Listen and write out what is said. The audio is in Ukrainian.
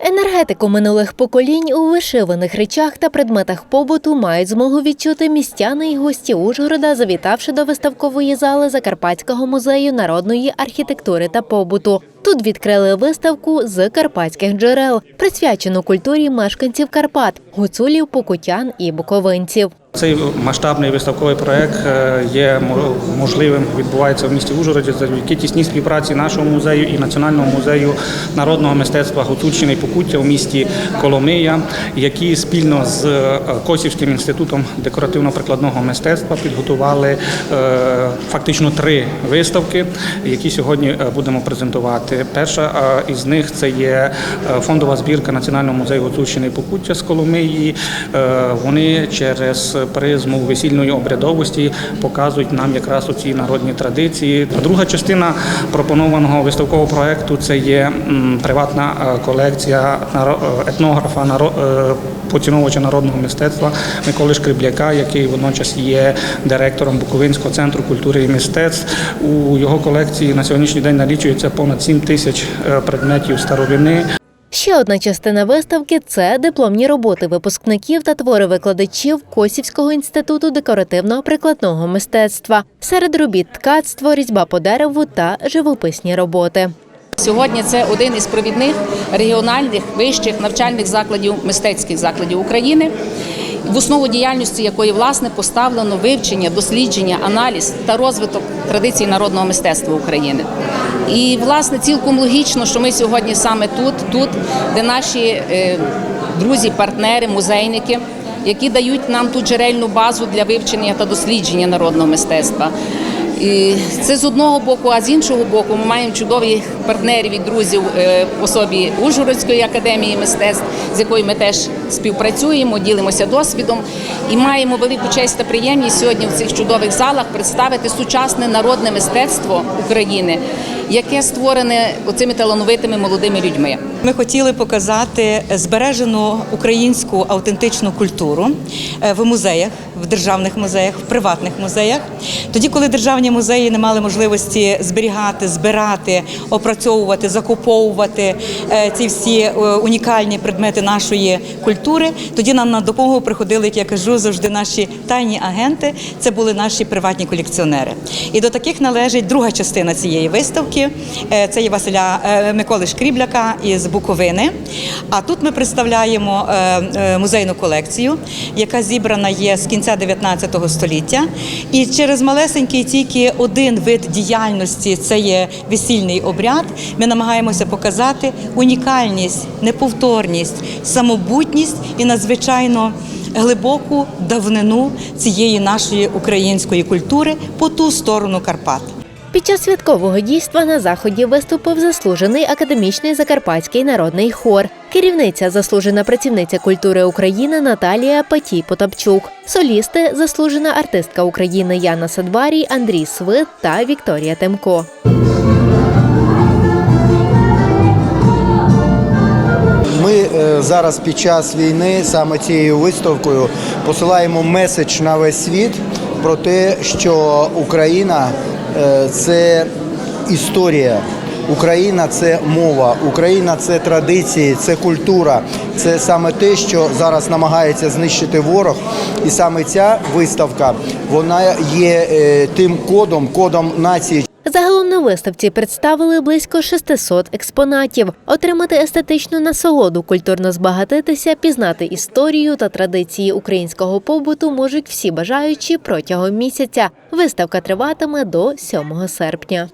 Енергетику минулих поколінь у вишиваних речах та предметах побуту мають змогу відчути містяни і гості Ужгорода, завітавши до виставкової зали Закарпатського музею народної архітектури та побуту. Тут відкрили виставку з карпатських джерел, присвячену культурі мешканців Карпат, гуцулів, покутян і буковинців. Цей масштабний виставковий проект е, є можливим, відбувається в місті Ужгороді завдяки тісній співпраці нашого музею і Національного музею народного мистецтва Гуцульщини і Покуття у місті Коломия, які спільно з е, Косівським інститутом декоративно-прикладного мистецтва підготували е, фактично три виставки, які сьогодні будемо презентувати. Перша із них це є фондова збірка Національного музею Гуцульщини і Покуття з Коломиї. Вони через призму весільної обрядовості показують нам якраз оці народні традиції. Друга частина пропонованого виставкового проекту це є приватна е, колекція е, етнографа е, поціновувача народного мистецтва Миколи Шкрибляка, який водночас є директором Буковинського центру культури і мистецтв. У його колекції на сьогоднішній день налічується понад 7 тисяч предметів старовини. Ще одна частина виставки це дипломні роботи випускників та твори викладачів Косівського інституту декоративно-прикладного мистецтва. Серед робіт ткацтво, різьба по дереву та живописні роботи. Сьогодні це один із провідних регіональних вищих навчальних закладів, мистецьких закладів України, в основу діяльності якої власне поставлено вивчення, дослідження, аналіз та розвиток традицій народного мистецтва України. І власне цілком логічно, що ми сьогодні саме тут, тут, де наші е, друзі, партнери, музейники, які дають нам ту джерельну базу для вивчення та дослідження народного мистецтва. І це з одного боку, а з іншого боку, ми маємо чудових партнерів і друзів е, в особі Ужгородської академії мистецтв, з якою ми теж співпрацюємо, ділимося досвідом і маємо велику честь та приємність сьогодні в цих чудових залах представити сучасне народне мистецтво України, яке створене оцими талановитими молодими людьми. Ми хотіли показати збережену українську автентичну культуру е, в музеях, в державних музеях, в приватних музеях. Тоді, коли державні музеї не мали можливості зберігати, збирати, опрацьовувати, закуповувати е, ці всі е, унікальні предмети нашої культури, тоді нам на допомогу приходили, як я кажу, завжди наші тайні агенти. Це були наші приватні колекціонери. І до таких належить друга частина цієї виставки. Е, Це є Василя е, Миколи Шкрібляка із Буковини. А тут ми представляємо е, музейну колекцію, яка зібрана є з кінця 19 століття. І через малесенький тільки один вид діяльності це є весільний обряд. Ми намагаємося показати унікальність, неповторність, самобутність і надзвичайно глибоку давнину цієї нашої української культури по ту сторону Карпат. Під час святкового дійства на заході виступив заслужений академічний закарпатський народний хор, керівниця заслужена працівниця культури України Наталія Патій Потапчук, солісти заслужена артистка України Яна Садварій, Андрій Свит та Вікторія Темко. Ми е, зараз під час війни саме цією виставкою посилаємо меседж на весь світ про те, що Україна це історія. Україна це мова, Україна це традиції, це культура. Це саме те, що зараз намагається знищити ворог. І саме ця виставка вона є е, тим кодом, кодом нації, Загалом на виставці представили близько 600 експонатів. Отримати естетичну насолоду, культурно збагатитися, пізнати історію та традиції українського побуту можуть всі бажаючі протягом місяця. Виставка триватиме до 7 серпня.